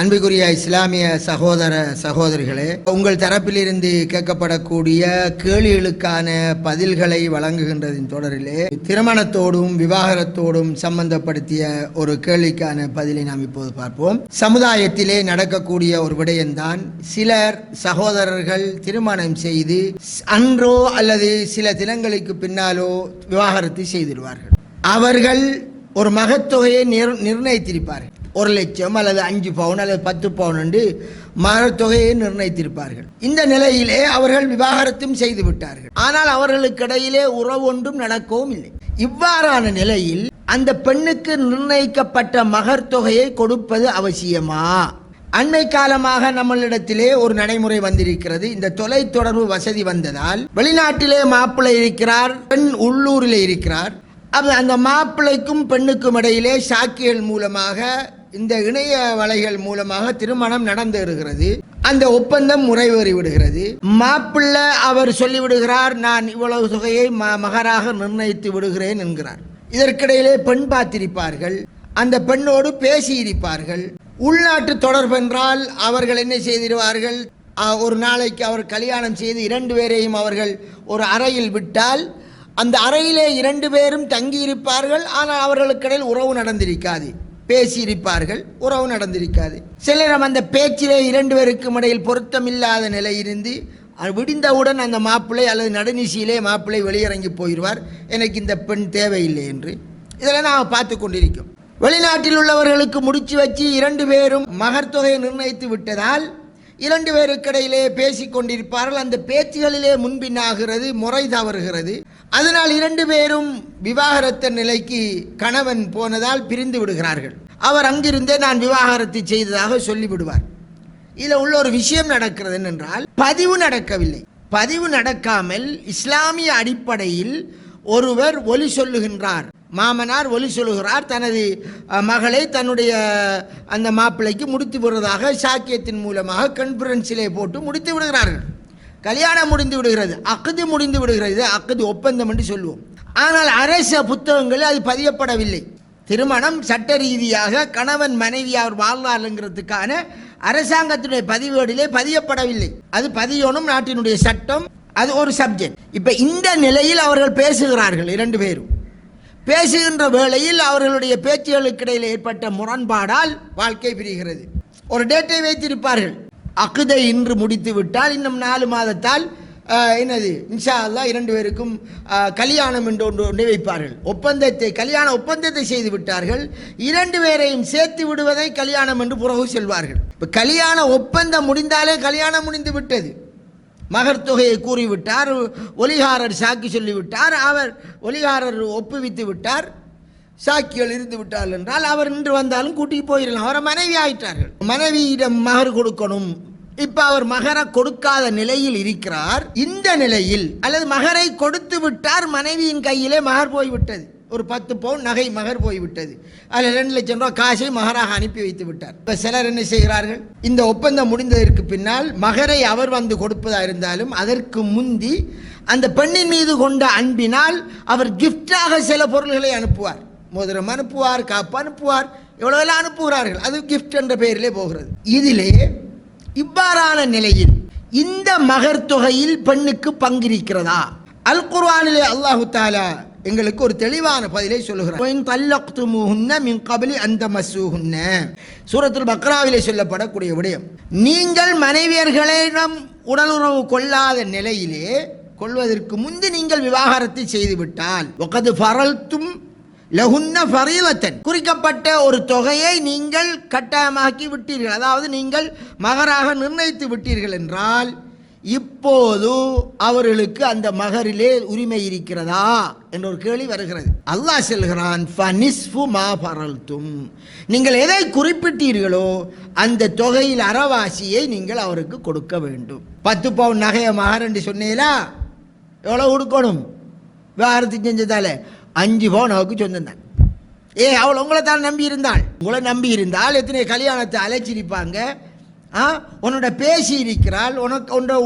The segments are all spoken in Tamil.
அன்புக்குரிய இஸ்லாமிய சகோதர சகோதரிகளே உங்கள் தரப்பிலிருந்து கேட்கப்படக்கூடிய கேள்விகளுக்கான பதில்களை வழங்குகின்றதின் தொடரிலே திருமணத்தோடும் விவாகரத்தோடும் சம்பந்தப்படுத்திய ஒரு கேள்விக்கான பதிலை நாம் இப்போது பார்ப்போம். சமுதாயத்திலே நடக்கக்கூடிய ஒரு விடயம்தான் சிலர் சகோதரர்கள் திருமணம் செய்து அன்றோ அல்லது சில தினங்களுக்கு பின்னாலோ விவாகரத்து செய்திடுவார்கள். அவர்கள் ஒரு மகத்தொகையை நிர் நிர்ணயித்திருப்பார்கள். ஒரு லட்சம் அல்லது அஞ்சு பவுன் அல்லது பத்து பவுன் என்று மகத்தொகையை நிர்ணயித்திருப்பார்கள். இந்த நிலையிலே அவர்கள் விவாகரத்தும் செய்து விட்டார்கள். ஆனால் அவர்களுக்கு இடையிலே உறவு ஒன்றும் நடக்கவும் இல்லை. இவ்வாறான நிலையில் அந்த பெண்ணுக்கு நிர்ணயிக்கப்பட்ட மகர் தொகையை கொடுப்பது அவசியமா? அண்மை காலமாக நம்மளிடத்திலே ஒரு நடைமுறை வந்திருக்கிறது. இந்த தொலைத்தொடர்பு வசதி வந்ததால் வெளிநாட்டிலே மாப்பிள்ளை இருக்கிறார் பெண் உள்ளூரில் இருக்கிறார். அது அந்த மாப்பிள்ளைக்கும் பெண்ணுக்கும் இடையிலே சாக்கியல் மூலமாக இந்த இணைய வலைகள் மூலமாக திருமணம் நடந்து வருகிறது. அந்த ஒப்பந்தம் முறைவேறி விடுகிறது. மாப்பிள்ளை அவர் சொல்லிவிடுகிறார் நான் இவ்வளவு தொகையை ம- மகராக நிர்ணயித்து விடுகிறேன் என்கிறார். இதற்கிடையிலே பெண் பார்த்திருப்பார்கள். அந்த பெண்ணோடு பேசியிருப்பார்கள். உள்நாட்டு தொடர்பு என்றால் அவர்கள் என்ன செய்திருவார்கள்? ஒரு நாளைக்கு அவர் கல்யாணம் செய்து இரண்டு பேரையும் அவர்கள் ஒரு அறையில் விட்டால் அந்த அறையிலே இரண்டு பேரும் தங்கியிருப்பார்கள். ஆனால் அவர்களுக்கிடையில் உறவு நடந்திருக்காது. பேசியிருப்பார்கள் உறவு நடந்திருக்காது. சிலரம் அந்த பேச்சிலே இரண்டு பேருக்கும் இடையில் பொருத்தமில்லாத நிலை இருந்து அது விடிந்தவுடன் அந்த மாப்பிள்ளை அல்லது நடுநிசியிலே மாப்பிள்ளை வெளியிறங்கி போயிடுவார். எனக்கு இந்த பெண் தேவையில்லை என்று. இதெல்லாம் நாம் பார்த்து கொண்டிருக்கோம் வெளிநாட்டில் உள்ளவர்களுக்கு முடிச்சு வச்சு இரண்டு பேரும் மகர்த்தொகையை நிர்ணயித்து விட்டதால் இரண்டு பேருக்கிடையிலே பேசிக் கொண்டிருப்பார்கள் அந்த பேச்சுகளிலே முன்பின்னாகிறது முறை தவறுகிறது. அதனால் இரண்டு பேரும் விவாகரத்த நிலைக்கு கணவன் போனதால் பிரிந்து விடுகிறார்கள். அவர் அங்கிருந்தே நான் விவாகரத்து செய்ததாக சொல்லிவிடுவார். இதில் உள்ள ஒரு விஷயம் நடக்கிறது என்றால் பதிவு நடக்கவில்லை. பதிவு நடக்காமல் இஸ்லாமிய அடிப்படையில் ஒருவர் ஒலி சொல்லுகின்றார். மாமனார் ஒலி சொல்லுகிறார் தனது மகளை தன்னுடைய அந்த மாப்பிள்ளைக்கு முடித்து விடுறதாக சாக்கியத்தின் மூலமாக கன்ஃபரன்ஸிலே போட்டு முடித்து விடுகிறார்கள். கல்யாணம் முடிந்து விடுகிறது அக்குது முடிந்து விடுகிறது அக்குது ஒப்பந்தம் என்று சொல்லுவோம். ஆனால் அரச புத்தகங்களில் அது பதியப்படவில்லை. திருமணம் சட்ட ரீதியாக கணவன் மனைவி அவர் வாழ்வாருங்கிறதுக்கான அரசாங்கத்தினுடைய பதிவேடிலே பதியப்படவில்லை. அது பதியணும் நாட்டினுடைய சட்டம் அது ஒரு சப்ஜெக்ட் இப்போ இந்த நிலையில் அவர்கள் பேசுகிறார்கள் இரண்டு பேரும். பேசுகின்ற வேளையில் அவர்களுடைய பேச்சுகளுக்கு இடையில் ஏற்பட்ட முரண்பாடால் வாழ்க்கை பிரிகிறது. ஒரு டேட்டை வைத்திருப்பார்கள். அக்குதை இன்று முடித்து விட்டால் இன்னும் நாலு மாதத்தால் என்னது இன்ஷா அல்லா இரண்டு பேருக்கும் கல்யாணம் என்று ஒன்று ஒன்று வைப்பார்கள் ஒப்பந்தத்தை கல்யாண ஒப்பந்தத்தை செய்து விட்டார்கள் இரண்டு பேரையும் சேர்த்து விடுவதை கல்யாணம் என்று புறகு செல்வார்கள். இப்போ கல்யாண ஒப்பந்தம் முடிந்தாலே கல்யாணம் முடிந்து விட்டது. மகர் தொகையை கூறிவிட்டார் ஒலிகாரர் சாக்கி சொல்லிவிட்டார் அவர் ஒலிகாரர் ஒப்புவித்து விட்டார் சாக்கிகள் இருந்து விட்டார் என்றால் அவர் நின்று வந்தாலும் கூட்டிட்டு போயிடலாம் அவரை மனைவி ஆயிட்டார்கள். மனைவியிடம் மகர் கொடுக்கணும். இப்ப அவர் மகரை கொடுக்காத நிலையில் இருக்கிறார். இந்த நிலையில் அல்லது மகரை கொடுத்து விட்டார் மனைவியின் கையிலே மகர் போய்விட்டது. ஒரு பத்து பவுன் நகை மகர் போய்விட்டது. அதில் ரெண்டு லட்சம் ரூபாய் காசை மகராக அனுப்பி வைத்து விட்டார். இப்போ சிலர் என்ன செய்கிறார்கள்? இந்த ஒப்பந்தம் முடிந்ததற்கு பின்னால் மகரை அவர் வந்து கொடுப்பதா இருந்தாலும் அதற்கு முந்தி அந்த பெண்ணின் மீது கொண்ட அன்பினால் அவர் கிஃப்டாக சில பொருள்களை அனுப்புவார். மோதிரம் அனுப்புவார் காப்பு அனுப்புவார் எவ்வளவெல்லாம் அனுப்புகிறார்கள். அது கிஃப்ட் என்ற பெயரிலே போகிறது. இதிலே இவ்வாறான நிலையில் இந்த மகர் தொகையில் பெண்ணுக்கு பங்கிருக்கிறதா? அல் குர்வானிலே அல்லாஹு தாலா எங்களுக்கு ஒரு தெளிவான பதிலை சொல்லுகிறார். தல்லக்துமுஹுன்ன கபலி சூரத்துல் பக்ராவிலே சொல்லப்படக்கூடிய விடயம். நீங்கள் மனைவியர்களிடம் உடலுறவு கொள்ளாத நிலையிலே கொள்வதற்கு முந்தி நீங்கள் விவாகரத்தை செய்துவிட்டால் ஒகது ஃபரல்தும் லகுன்ன பரீவத்தன் குறிக்கப்பட்ட ஒரு தொகையை நீங்கள் கட்டாயமாக்கி விட்டீர்கள். அதாவது நீங்கள் மகராக நிர்ணயித்து விட்டீர்கள் என்றால் இப்போது அவர்களுக்கு அந்த மகரிலே உரிமை இருக்கிறதா என்ற ஒரு கேள்வி வருகிறது. அல்லாஹ் செல்கிறான் "ஃபனிஸ்ஃபு மா நீங்கள் எதை குறிப்பிட்டீர்களோ அந்த தொகையில் அறவாசியை நீங்கள் அவருக்கு கொடுக்க வேண்டும். பத்து பவுன் நகையை மகர் என்று சொன்னீங்களா? எவ்வளோ கொடுக்கணும்? விவாகரத்து செஞ்சதால அஞ்சு பவுன் அவருக்கு சொந்தம் தான் ஏ அவள் உங்களை தான் நம்பி இருந்தாள். உங்களை நம்பி இருந்தால் எத்தனை கல்யாணத்தை அழைச்சிருப்பாங்க உன்னோட பேசி இருக்கிறாள் உனக்கு உன்னை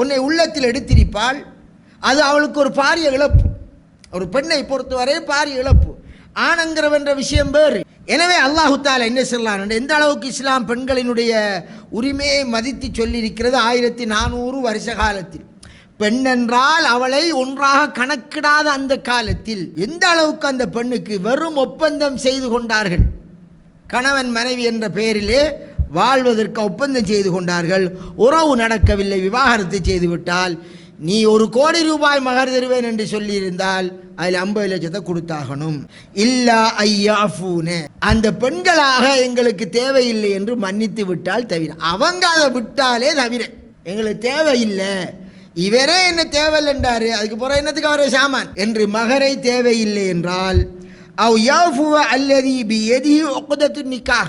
உன்னை உள்ளத்தில் எடுத்திருப்பாள். அது அவளுக்கு ஒரு பாரிய இழப்பு. ஒரு பெண்ணை பொறுத்தவரை பாரிய இழப்பு. ஆணங்கிறவன்ற விஷயம் வேறு. எனவே அல்லாஹு தாலா என்ன சொல்லலாம் எந்த அளவுக்கு இஸ்லாம் பெண்களினுடைய உரிமையை மதித்து சொல்லியிருக்கிறது ஆயிரத்தி நானூறு வருஷ காலத்தில். பெண்ணென்றால் அவளை ஒன்றாக கணக்கிடாத அந்த காலத்தில் எந்த அளவுக்கு அந்த பெண்ணுக்கு வெறும் ஒப்பந்தம் செய்து கொண்டார்கள்? கணவன் மனைவி என்ற பெயரிலே வாழ்வதற்கு ஒப்பந்தம் செய்து கொண்டார்கள். உறவு நடக்கவில்லை விவாகரத்து செய்துவிட்டால் நீ ஒரு கோடி ரூபாய் மகர் தருவேன் என்று சொல்லியிருந்தால் அதில் ஐம்பது லட்சத்தை கொடுத்தாகணும். இல்லா ஐயாஃபூனு. அந்த பெண்களாக எங்களுக்கு தேவையில்லை என்று மன்னித்து விட்டால் தவிர அவங்க அதை விட்டாலே தவிர எங்களுக்கு தேவையில்லை. இவரே என்ன தேவையில்லைன்றாரு அதுக்கு பிறகு என்னத்துக்கு அவரே சாமான்? என்று மகரை தேவையில்லை என்றால் அவ் யாஃபுவ அல்லதி பி எதி ஒக்குதத்து நிக்கா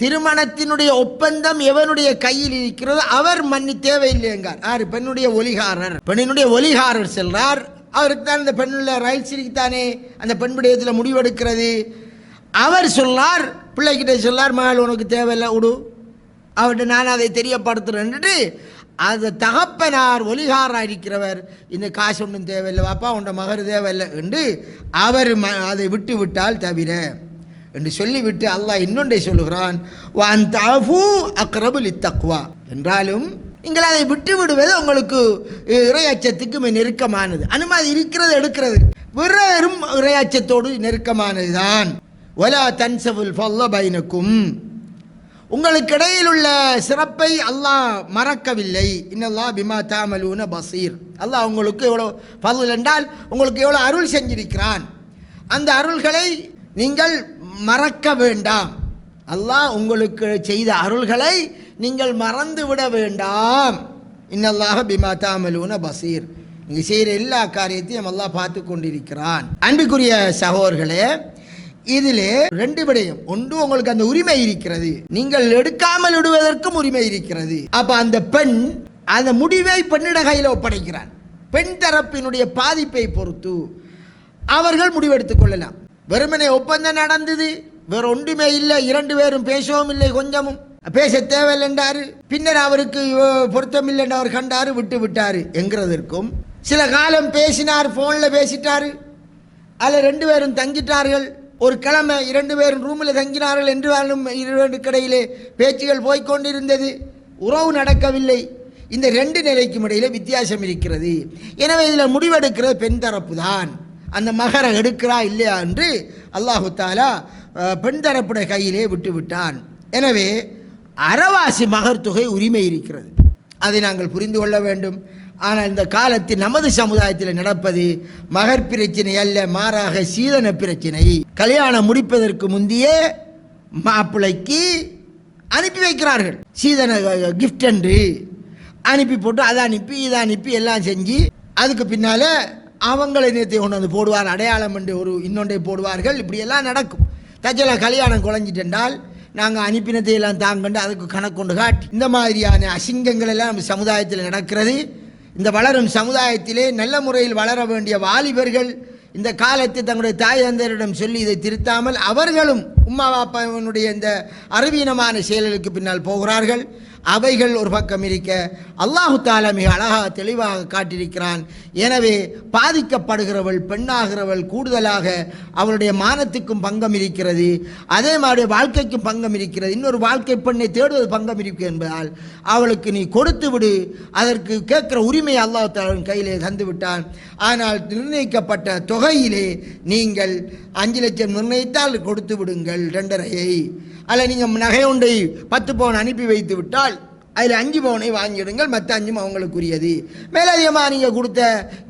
திருமணத்தினுடைய ஒப்பந்தம் எவனுடைய கையில் இருக்கிறதோ அவர் மன்னி தேவையில்லைங்கார் யார்? பெண்ணுடைய ஒலிகாரர். பெண்ணினுடைய ஒலிகாரர் செல்றார். அவருக்கு தான் இந்த பெண்ணுள்ள ரைட்ஸ் இருக்குத்தானே அந்த பெண் இதில் முடிவெடுக்கிறது. அவர் சொல்லார். பிள்ளைகிட்ட சொல்லார் மகள் உனக்கு தேவையில்லை விடு அவர்கிட்ட நான் அதை தெரியப்படுத்துறேன்ட்டு அந்த தகப்பனார் ஒலிகாராக இருக்கிறவர். இந்த காசு ஒன்றும் தேவையில்லை பாப்பா உண்ட மகர் தேவையில்லை என்று அவர் ம அதை விட்டு விட்டால் தவிர என்று சொல்லிவிட்டு அல்லாஹ் இன்னொன்றை சொல்லுகிறான் வான் தாஃபு அக்ரபுல் இத்தக்வா என்றாலும் நீங்கள் அதை விட்டு விடுவது உங்களுக்கு இறையச்சத்துக்கு நெருக்கமானது. அனுமதி இருக்கிறது எடுக்கிறது. வெறும் இறையச்சத்தோடு நெருக்கமானது தான் ஒலா தன்சபுல் ஃபல்ல பைனுக்கும். உங்களுக்கு இடையில் உள்ள சிறப்பை அல்லாஹ் மறக்கவில்லை. இன்னல்லா பிமா தாமலூன பசீர். அல்லாஹ் உங்களுக்கு எவ்வளோ பதுல் என்றால் உங்களுக்கு எவ்வளோ அருள் செஞ்சிருக்கிறான். அந்த அருள்களை நீங்கள் மறக்க வேண்டாம். அல்லாஹ் உங்களுக்கு செய்த அருள்களை நீங்கள் மறந்து விட வேண்டாம். இன்னல்லாக பிமா தாமலூன பசீர். நீங்கள் செய்கிற எல்லா காரியத்தையும் எல்லாம் பார்த்து கொண்டிருக்கிறான். அன்புக்குரிய சகோதர்களே இதில் ரெண்டு விடயம். ஒன்று உங்களுக்கு அந்த உரிமை இருக்கிறது. நீங்கள் எடுக்காமல் விடுவதற்கும் உரிமை இருக்கிறது. அப்ப அந்த பெண் அந்த முடிவை பெண்ணிட கையில் ஒப்படைக்கிறான். பெண் தரப்பினுடைய பாதிப்பை பொறுத்து அவர்கள் முடிவெடுத்துக் கொள்ளலாம். வெறுமனே ஒப்பந்தம் நடந்தது. வேற ஒன்றுமே இல்லை. இரண்டு பேரும் பேசவும் இல்லை கொஞ்சமும். பேச தேவையில்லை என்றாரு பின்னர் அவருக்கு பொருத்தம் இல்லை என்று அவர் கண்டாரு விட்டு விட்டாரு என்கிறதற்கும். சில காலம் பேசினார் போன்ல பேசிட்டாரு. அதில் ரெண்டு பேரும் தங்கிட்டார்கள். ஒரு கிழமை இரண்டு பேரும் ரூமில் தங்கினார்கள் என்று இருவருக்கிடையிலே இரண்டு பேச்சுகள் போய்க்கொண்டிருந்தது. உறவு நடக்கவில்லை. இந்த ரெண்டு நிலைக்கும் இடையில வித்தியாசம் இருக்கிறது. எனவே இதில் முடிவெடுக்கிறது பெண் தரப்பு தான் அந்த மகரை எடுக்கிறா இல்லையா என்று அல்லாஹு தாலா பெண் தரப்புடைய கையிலே விட்டு விட்டான் எனவே அறவாசி மகர் தொகை உரிமை இருக்கிறது. அதை நாங்கள் புரிந்து கொள்ள வேண்டும். ஆனால் இந்த காலத்தில் நமது சமுதாயத்தில் நடப்பது மகர் பிரச்சனை அல்ல மாறாக சீதன பிரச்சனை. கல்யாணம் முடிப்பதற்கு முந்தையே மாப்பிள்ளைக்கு அனுப்பி வைக்கிறார்கள். சீதன கிஃப்ட் என்று அனுப்பி போட்டு அதை அனுப்பி இதை அனுப்பி எல்லாம் செஞ்சு அதுக்கு பின்னால் அவங்களை நேற்று கொண்டு வந்து போடுவார். அடையாளம் என்று ஒரு இன்னொன்றை போடுவார்கள். இப்படியெல்லாம் நடக்கும். தச்சல கல்யாணம் குழஞ்சிட்டென்றால் நாங்கள் அனுப்பினதை எல்லாம் தாங்கண்டு அதுக்கு கணக்கொண்டு காட்டி இந்த மாதிரியான அசிங்கங்கள் எல்லாம் நம்ம சமுதாயத்தில் நடக்கிறது. இந்த வளரும் சமுதாயத்திலே நல்ல முறையில் வளர வேண்டிய வாலிபர்கள் இந்த காலத்தை தங்களுடைய தாய் தந்தையரிடம் சொல்லி இதை திருத்தாமல் அவர்களும் உம்மா பாப்பாவினுடைய இந்த அறிவீனமான செயல்களுக்கு பின்னால் போகிறார்கள். அவைகள் ஒரு பக்கம் இருக்க. அல்லாஹு தாலா மிக அழகாக தெளிவாக காட்டியிருக்கிறான். எனவே பாதிக்கப்படுகிறவள் பெண்ணாகிறவள் கூடுதலாக அவளுடைய மானத்துக்கும் பங்கம் இருக்கிறது. அதே மாதிரி வாழ்க்கைக்கும் பங்கம் இருக்கிறது. இன்னொரு வாழ்க்கை பெண்ணை தேடுவது பங்கம் இருக்கு என்பதால் அவளுக்கு நீ கொடுத்து விடு. அதற்கு கேட்குற உரிமையை அல்லாஹு தாலின் கையிலே தந்து விட்டான். ஆனால் நிர்ணயிக்கப்பட்ட தொகையிலே நீங்கள் அஞ்சு லட்சம் நிர்ணயித்தால் கொடுத்து விடுங்கள் ரெண்டரையை. அல்ல நீங்கள் நகை ஒன்றை பத்து பவுன் அனுப்பி வைத்து விட்டால் அதில் அஞ்சு பவுனை வாங்கிடுங்கள் மற்ற அஞ்சும் அவங்களுக்குரியது. மேலதிகமாக நீங்கள் கொடுத்த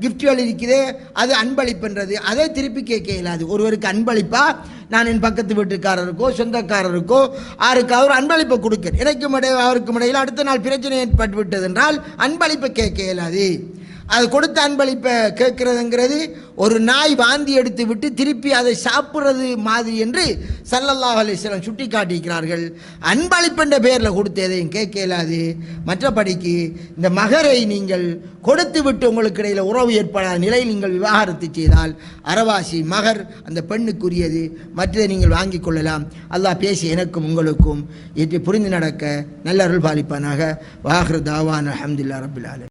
கிஃப்ட்கள் இருக்குதே அது அன்பளிப்புன்றது அதை திருப்பி கேட்க இயலாது. ஒருவருக்கு அன்பளிப்பாக நான் என் பக்கத்து வீட்டுக்காரருக்கோ சொந்தக்காரருக்கோ யாருக்கு அவர் அன்பளிப்பை கொடுக்கிறேன் எனக்கும் இடையே அவருக்கும் இடையில் அடுத்த நாள் பிரச்சனை ஏற்பட்டு விட்டது என்றால் அன்பளிப்பை கேட்க இயலாது. அது கொடுத்த அன்பளிப்பை கேட்கிறதுங்கிறது ஒரு நாய் வாந்தி எடுத்து விட்டு திருப்பி அதை சாப்பிட்றது மாதிரி என்று சல்லல்லாஹ் அலிஸ்லாம் சுட்டி காட்டியிருக்கிறார்கள் அன்பளிப்புன்ற பேரில் கொடுத்து எதையும் கேட்க இயலாது. மற்றபடிக்கு இந்த மகரை நீங்கள் கொடுத்து விட்டு உங்களுக்கு இடையில் உறவு ஏற்படாத நிலையில் நீங்கள் விவாகரத்து செய்தால் அரவாசி மகர் அந்த பெண்ணுக்குரியது. மற்றதை நீங்கள் வாங்கிக் கொள்ளலாம். அல்லாஹ் பேசி எனக்கும் உங்களுக்கும் இதை புரிந்து நடக்க நல்ல அருள் பாலிப்பானாக. வாஹர் தாவான் அஹமதுல்லா ரபுல்லாலே